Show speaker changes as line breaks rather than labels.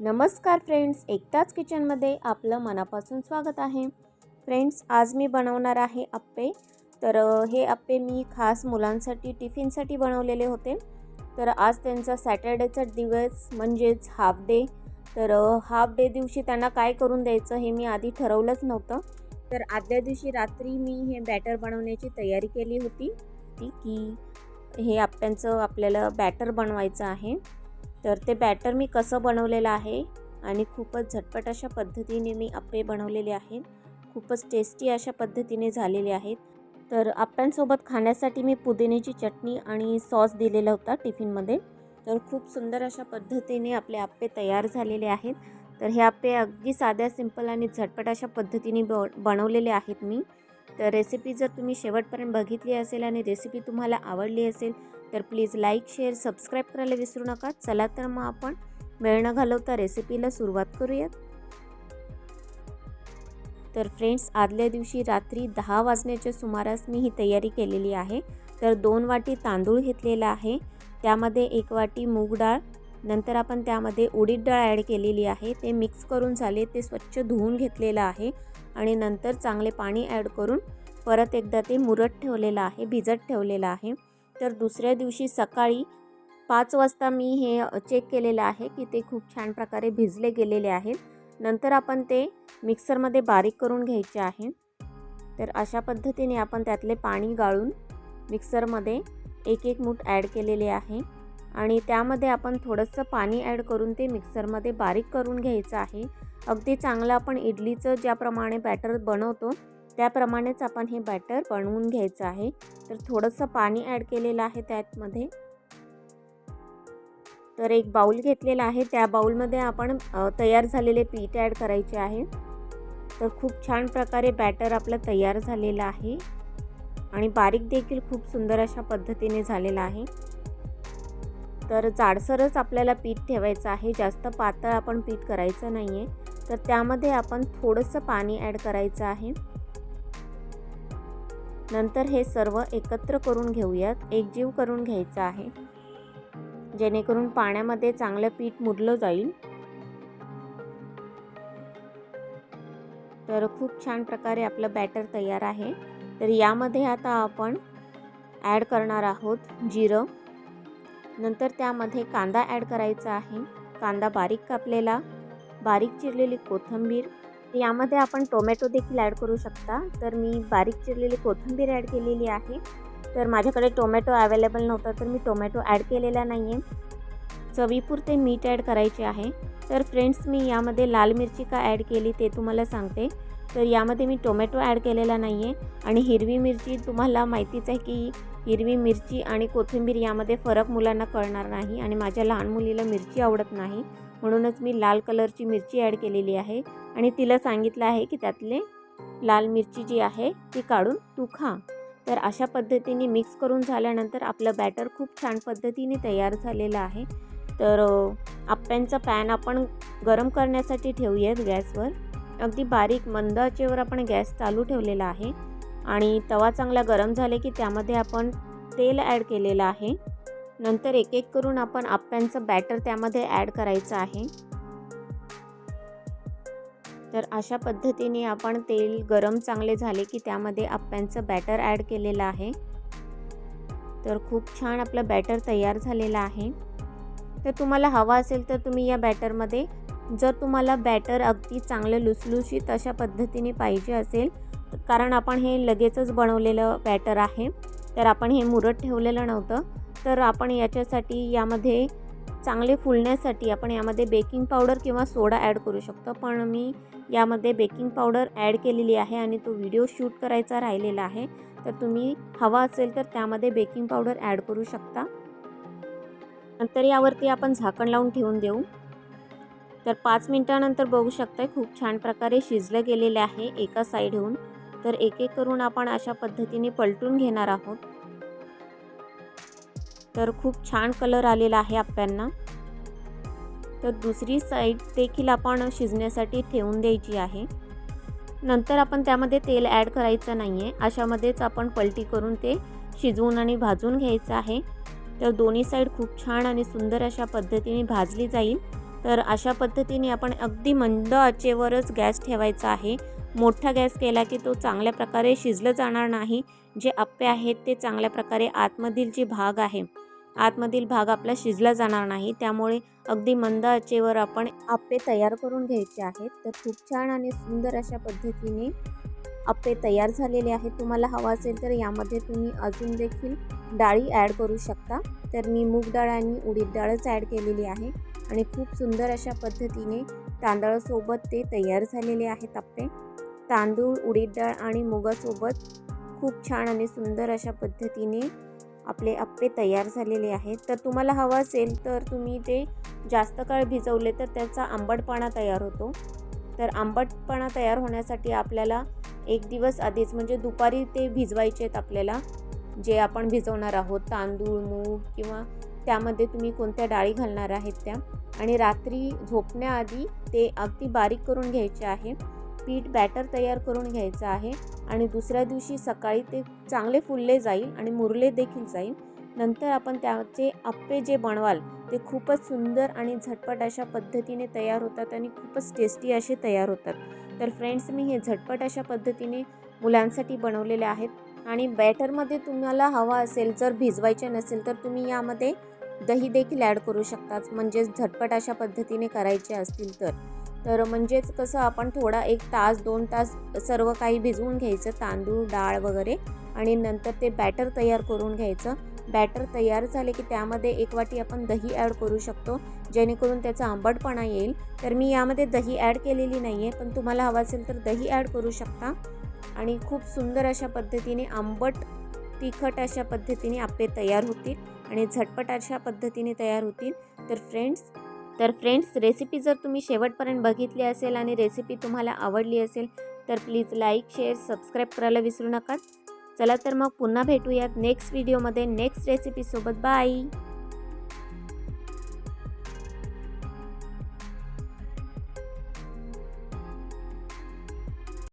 नमस्कार फ्रेंड्स एकताच किचनमध्ये आपलं मनापासून स्वागत आहे. फ्रेंड्स आज मी बनवणार आहे अप्पे. तर हे अप्पे मी खास मुलांसाठी टिफिनसाठी बनवलेले होते. तर आज त्यांचा सॅटर्डेचा दिवस म्हणजेच हाफ डे तर हाफ डे दिवशी त्यांना काय करून द्यायचं हे मी आधी ठरवलंच नव्हतं. तर आदल्या दिवशी रात्री मी हे बॅटर बनवण्याची तयारी केली होती. ती की हे अप्प्यांचं आपल्याला बॅटर बनवायचं आहे. तर ते बॅटर मी कसं बनवलेलं आहे आणि खूपच झटपट अशा पद्धतीने मी अप्पे बनवलेले आहेत. खूपच टेस्टी अशा पद्धतीने झालेले आहेत. तर अप्प्यांसोबत खाण्यासाठी मी पुदिन्याची चटणी आणि सॉस दिलेला होता टिफिनमध्ये तर खूप सुंदर अशा पद्धतीने आपले आप्पे तयार झालेले आहेत. तर हे आप्पे अगदी साध्या सिंपल आणि झटपट अशा पद्धतीने ब बनवलेले आहेत मी. तर रेसिपी जर तुम्ही शेवटपर्यंत बघितली असेल आणि रेसिपी तुम्हाला आवडली असेल तर प्लीज लाईक शेअर सबस्क्राईब करायला विसरू नका. चला तर मग आपण वेळ न घालवता रेसिपीला सुरुवात करूयात. तर फ्रेंड्स आदल्या दिवशी रात्री दहा वाजण्याच्या सुमारास मी ही तयारी केलेली आहे. तर दोन वाटी तांदूळ घेतलेला आहे. त्यामध्ये एक वाटी मूग डाळ नंतर आपण त्यामध्ये उडीद डाळ ॲड केलेली आहे. ते मिक्स करून झाले ते स्वच्छ धुवून घेतलेलं आहे आणि नंतर चांगले पाणी ॲड करून परत एकदा ते मुरत ठेवलेलं आहे भिजत ठेवलेलं आहे. तर दुसऱ्या दिवशी सकाळी पाच वाजता मी हे चेक केलेलं आहे की ते खूप छान प्रकारे भिजले गेलेले आहेत. नंतर आपण ते मिक्सरमध्ये बारीक करून घ्यायचे आहे. तर अशा पद्धतीने आपण त्यातले पाणी गाळून मिक्सरमध्ये एक एक मूठ ॲड केलेले आहे आणि त्यामध्ये आपण थोडंसं पाणी ॲड करून ते मिक्सरमध्ये बारीक करून घ्यायचं आहे. अगदी चांगलं आपण इडलीचं ज्याप्रमाणे बॅटर बनवतो त्याप्रमाणेच आपण हे बॅटर बनवून घ्यायचं आहे. तर थोडंसं पाणी ॲड केलेलं आहे त्यातमध्ये. तर एक बाऊल घेतलेला आहे. त्या बाऊलमध्ये आपण तयार झालेले पीठ ॲड करायचे आहे. तर खूप छान प्रकारे बॅटर आपलं तयार झालेलं आहे. आणि बारीक देखील खूप सुंदर अशा पद्धतीने झालेला आहे. तर जाडसरच आपल्याला पीठ ठेवायचं आहे. जास्त पातळ आपण पीठ करायचं नाही आहे तर त्यामध्ये आपण थोडंसं पाणी ॲड करायचं आहे. नंतर हे सर्व एकत्र करून घेऊयात. एकजीव करून घ्यायचं आहे. जेणेकरून पाण्यामध्ये चांगलं पीठ मुरलं जाईल. तर खूप छान प्रकारे आपलं बॅटर तयार आहे. तर यामध्ये आता आपण ॲड करणार आहोत जिरं. नंतर त्यामध्ये कांदा ॲड करायचा आहे. कांदा बारीक कापलेला. बारीक चिरलेली कोथिंबीर. यामध्ये आपण टोमॅटो देखील ॲड करू शकता. तर मी बारीक चिरलेली कोथिंबीर ॲड केलेली आहे. तर माझ्याकडे टोमॅटो अवेलेबल नव्हता तर मी टोमॅटो ॲड केलेला नाही आहे चवीपुरते मीठ ॲड करायचे आहे. तर फ्रेंड्स मी यामध्ये लाल मिरची का ॲड केली ते तुम्हाला सांगते. तर यामध्ये मी टोमॅटो ॲड केलेला नाही आहे आणि हिरवी मिरची तुम्हाला माहितीच आहे की हिरवी मिरची आणि कोथिंबीर यामध्ये फरक मुलांना कळणार नाही आणि माझ्या लहान मुलीला मिरची आवडत नाही. म्हणूनच मी लाल कलरची मिरची ॲड केलेली आहे आणि तिला सांगितलं आहे की त्यातले लाल मिरची जी आहे ती काढून तू खा. तर अशा पद्धतीने मिक्स करून झाल्यानंतर आपलं बॅटर खूप छान पद्धतीने तयार झालेलं आहे. तर आप्प्यांचा पॅन आपण गरम करण्यासाठी ठेवूयात गॅसवर. अगदी बारीक मंद आचेवर आपण गॅस चालू ठेवलेला आहे आणि तवा चांगला गरम झाले की त्यामध्ये आपण तेल ॲड केलेलं आहे. नंतर एक एक करून आपण आप्यांचं बॅटर त्यामध्ये ॲड करायचं आहे. तर अशा पद्धतीने आपण तेल गरम चांगले झाले की त्यामध्ये आप्यांचं बॅटर ॲड केलेलं आहे. तर खूप छान आपलं बॅटर तयार झालेलं आहे. तर तुम्हाला हवा असेल तर तुम्ही या बॅटरमध्ये जर तुम्हाला बॅटर अगदी चांगलं लुसलुशीत अशा पद्धतीने पाहिजे असेल कारण आपण हे लगेचच बनवलेलं बॅटर आहे. तर आपण हे मुरत ठेवलेलं नव्हतं. तर आपण याच्यासाठी यामध्ये चांगले फुलण्यासाठी आपण यामध्ये बेकिंग पावडर किंवा सोडा ॲड करू शकतो. पण मी यामध्ये बेकिंग पावडर ॲड केलेली आहे आणि तो व्हिडिओ शूट करायचा राहिलेला आहे. तर तुम्ही हवा असेल तर त्यामध्ये बेकिंग पावडर ॲड करू शकता. नंतर यावरती आपण झाकण लावून ठेवून देऊ. तर पाच मिनटानंतर बघू शकताय खूप छान प्रकारे शिजलं गेलेले आहे एका साईडहून तर एक एक करून आपण अशा पद्धतीने पलटून घेणार आहोत. तर खूप छान कलर आलेला आहे आप्यांना. तर दुसरी साईड देखील आपण शिजण्यासाठी ठेवून द्यायची आहे. नंतर आपण त्यामध्ये तेल ॲड करायचं नाही आहे अशामध्येच आपण पलटी करून ते शिजवून आणि भाजून घ्यायचं आहे. तर दोन्ही साईड खूप छान आणि सुंदर अशा पद्धतीने भाजली जाईल. तर अशा पद्धतीने आपण अगदी मंद आचेवरच गॅस ठेवायचा आहे. मोठा गॅस केला की तो चांगल्या प्रकारे शिजलं जाणार नाही. जे आप्पे आहेत ते चांगल्या प्रकारे आतमधील जे भाग आहे आतमधील भाग आपला शिजला जाणार नाही. त्यामुळे अगदी मंद आचेवर आपण आप्पे तयार करून घ्यायचे आहेत. तर खूप छान आणि सुंदर अशा पद्धतीने आप्पे तयार झालेले आहेत. तुम्हाला हवा असेल तर यामध्ये तुम्ही अजून देखील डाळी ॲड करू शकता. तर मी मूग डाळ आणि उडीद डाळच ॲड केलेली आहे आणि खूप सुंदर अशा पद्धतीने तांदळासोबत ते तयार झालेले आहेत आप्पे तांदूळ उडीद डाळ आणि मुगासोबत खूप छान आणि सुंदर अशा पद्धतीने आपले अप्पे तयार झालेले आहेत. तर तुम्हाला हवं असेल तर तुम्ही ते जास्त काळ भिजवले तर त्याचा आंबटपणा तयार होतो. तर आंबटपणा तयार होण्यासाठी आपल्याला एक दिवस आधीच म्हणजे दुपारी ते भिजवायचे आहेत आपल्याला जे आपण भिजवणार आहोत तांदूळ मूग किंवा त्यामध्ये तुम्ही कोणत्या डाळी घालणार आहेत त्या. आणि रात्री झोपण्याआधी ते अगदी बारीक करून घ्यायचे आहे. पीठ बॅटर तयार करून घ्यायचं आहे आणि दुसऱ्या दिवशी सकाळी ते चांगले फुलले जाईल आणि मुरले देखील जाईल. नंतर आपण त्याचे आप्पे जे बनवाल ते खूपच सुंदर आणि झटपट अशा पद्धतीने तयार होतात आणि खूपच टेस्टी असे तयार होतात. तर फ्रेंड्स मी हे झटपट अशा पद्धतीने मुलांसाठी बनवलेले आहेत आणि बॅटरमध्ये तुम्हाला हवा असेल जर भिजवायचे नसेल तर तुम्ही यामध्ये दही देखील ॲड करू शकतात. म्हणजेच झटपट अशा पद्धतीने करायचे असतील तर. तर म्हणजेच कसं आपण थोडा एक तास दोन तास सर्व काही भिजवून घ्यायचं तांदूळ डाळ वगैरे. आणि नंतर ते बॅटर तयार करून घ्यायचं. बॅटर तयार झाले की त्यामध्ये एक वाटी आपण दही ॲड करू शकतो जेणेकरून त्याचा आंबटपणा येईल. तर मी यामध्ये दही ॲड केलेली नाही आहे पण तुम्हाला हवं असेल तर दही ॲड करू शकता. आणि खूप सुंदर अशा पद्धतीने आंबट तिखट अशा पद्धतीने आप्पे तयार होतील आणि झटपट अशा पद्धतीने तयार होतील. तर फ्रेंड्स तर फ्रेंड्स रेसिपी जर तुम्ही शेवटपर्यंत बघितली असेल आणि रेसिपी तुम्हाला आवडली असेल तर प्लीज लाईक शेअर सबस्क्राईब करायला विसरू नका. चला तर मग पुन्हा भेटूयात नेक्स्ट व्हिडिओमध्ये नेक्स्ट रेसिपीसोबत बाय